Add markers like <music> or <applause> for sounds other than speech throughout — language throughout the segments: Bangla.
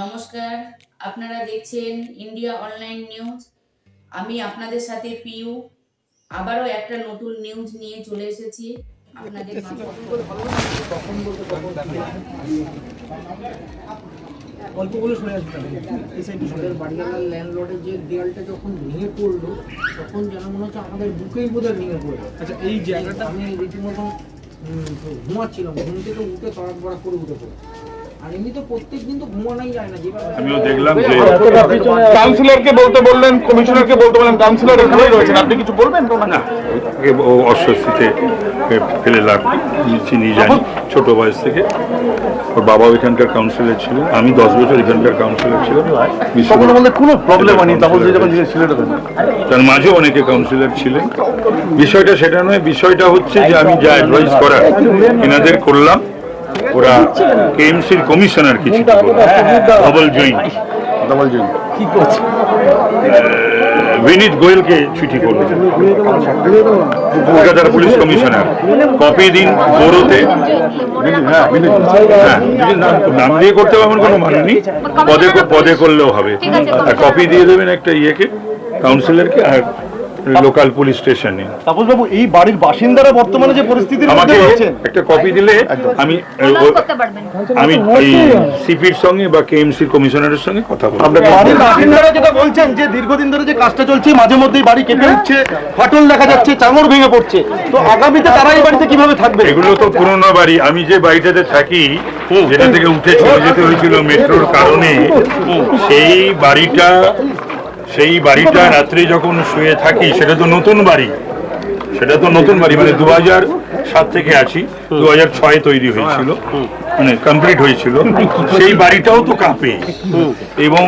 নমস্কার আপনারা দেখছেন ইন্ডিয়া অনলাইন নিউজ। আমি আপনাদের সাথে পিউ। আবারও একটা নতুন নিউজ নিয়ে চলে এসেছি। আপনাদের মাঝে। শুনে আসবে এই সাইডে শুনে বাড়িওয়ালার ল্যান্ডলর্ডের যে দেয়ালটা যখন ভেঙে পড়ল তখন যেন মনে হচ্ছে আমাদের বুকেই বোধহয় ভেঙে পড়ল। আচ্ছা এই জায়গাটা আমি রীতিমতন উম, ঘুমাচ্ছিলাম। ঘুম থেকে উঠে তড়াক করে উঠে পড়ে আর এমনি তো প্রত্যেক দিন তো ঘুমানোই যায় না যেভাবে আমিও দেখলাম যে কাউন্সিলরকে বলতে বললেন কমিশনারকে বলতে বললেন কাউন্সিলর এখানেই রয়েছেন। আপনি কিছু বলবেন না ও অস্বস্তিতে ফেলে লাগ চিনি জানি ছোট বয়স থেকে। ওর বাবাও এখানকার কাউন্সিলর ছিল আমি দশ বছর এখানকার কাউন্সিলর ছিলাম। কোনো প্রবলেম হয়নি তার মাঝেও অনেকে কাউন্সিলর ছিলেন। বিষয়টা সেটা নয় বিষয়টা হচ্ছে যে আমি যা অ্যাডভাইস করার এনাদের করলাম। ওরা কেএমসির কমিশনার কিছু ডবল জয়েন্ট ডবল জন কি করছে? বিনীত গোয়েলকে চিঠি করলেন কলকাতার পুলিশ কমিশনার। কপি দিন পৌরতে হ্যাঁ। হ্যাঁ নাম দিয়ে করতে হবে এমন কোনো মানে নেই। পদে পদে করলেও হবে। আর কপি দিয়ে দেবেন একটা ইয়েকে কাউন্সিলরকে আর লোকাল পুলিশ স্টেশনে তাপস বাবু এই বাড়ির বাসিন্দারা বর্তমানে যে পরিস্থিতির মধ্যে আমাকে একটা কপি দিলে আমি আমি সিপির সঙ্গে বা কেএমসির কমিশনারের সঙ্গে কথা বলব। বাড়ির বাসিন্দারা যেটা বলছেন যে দীর্ঘদিন ধরে যে কাজটা চলছে মাঝে মধ্যেই বাড়ি কেটে উঠছে ফাটল দেখা যাচ্ছে চাঙড় ভেঙে পড়ছে। তো আগামীতে তারা এই বাড়িতে কীভাবে থাকবে? এগুলো তো পুরোনো বাড়ি। আমি যে বাড়িটাতে থাকি যেটা থেকে উঠে চলে যেতে হয়েছিল মেট্রোর কারণে সেই বাড়িটা সেই বাড়িটা <laughs> রাত্রে যখন শুয়ে থাকি সেটা তো নতুন বাড়ি। সেটা তো নতুন বাড়ি মানে দু হাজার সাত থেকে আছি দু হাজার ছয় তৈরি হয়েছিল মানে কমপ্লিট হয়েছিল। সেই বাড়িটাও তো কাঁপে। এবং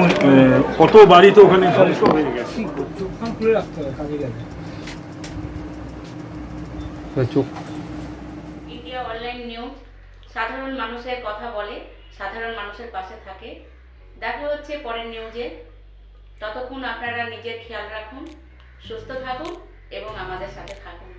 কত বাড়ি তো ওখানে ধ্বংস হয়ে গেছে। India online news. সাধারণ মানুষের কথা বলে সাধারণ মানুষের পাশে থাকে। দেখা হচ্ছে পরের নিউজে। ততক্ষণ আপনারা নিজের খেয়াল রাখুন সুস্থ থাকুন এবং আমাদের সাথে থাকুন।